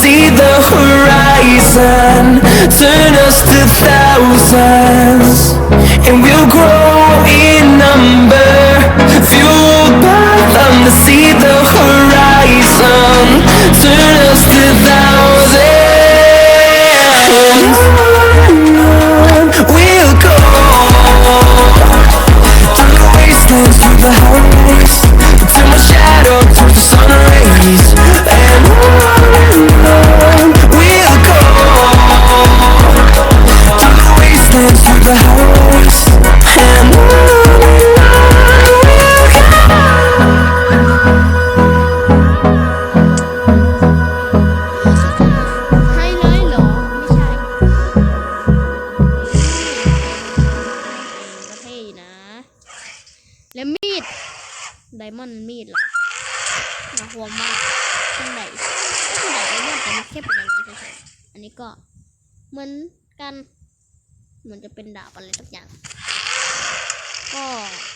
see the horizon, turn us to thousands. And we'll grow มอนมีดเหรอน่ากลัวมากเป็นไหนก็คือไดมอนแต่มันแค่เป็นอย่างนี้เฉยๆอันนี้ก็เหมือนกันเหมือนจะเป็นดาบอะไรสักอย่าง ก็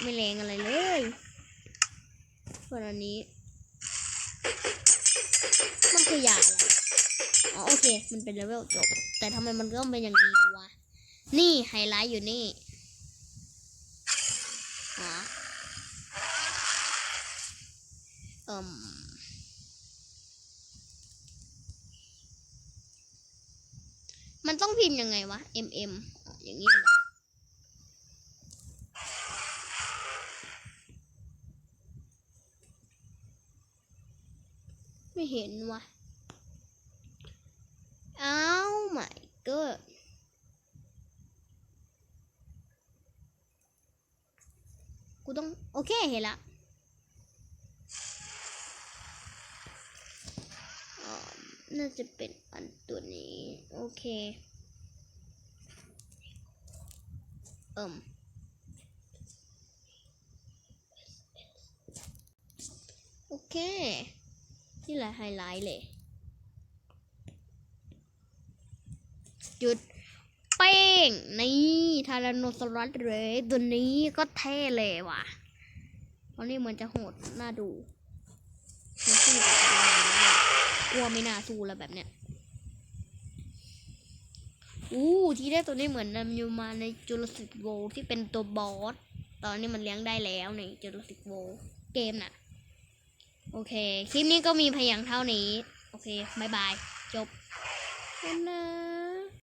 ไม่แรงอะไรเลยส่วนอันนี้ มันคือยาอะไรอ๋อโอเค มันเป็นเลเวลจบ แต่ทำไมมันก็เป็นอย่างนี้วะ นี่ไฮไลท์อยู่นี่อ๋อเอมมันต้องพิมพ์ยังไงวะ M M อย่างนี้เหรอไม่เห็นวะอ้าว my god กูต้อง โอเคเห็นละอ่า น่าจะเป็นอันตัวนี้ โอเคเอิมโอเคนี่แหละไฮไลท์เลยจุดเป้ง นี่ทารานโนซอรัสเลยตัวนี้ก็เท่เลยว่ะตอนนี้เหมือนจะโหดน่าดูมันสู้กั กลัวไม่น่าสู้แล้วแบบเนี้ยอู้ที่ได้ตัวนี้เหมือนนำยูมาในจูราสสิกโวที่เป็นตัวบอสตอนนี้มันเลี้ยงได้แล้วในจูราสสิกโวเกมน่ะ โอเค คลิปนี้ก็มีพยางเท่านี้ โอเคบายบาย จบบ๊ายบาย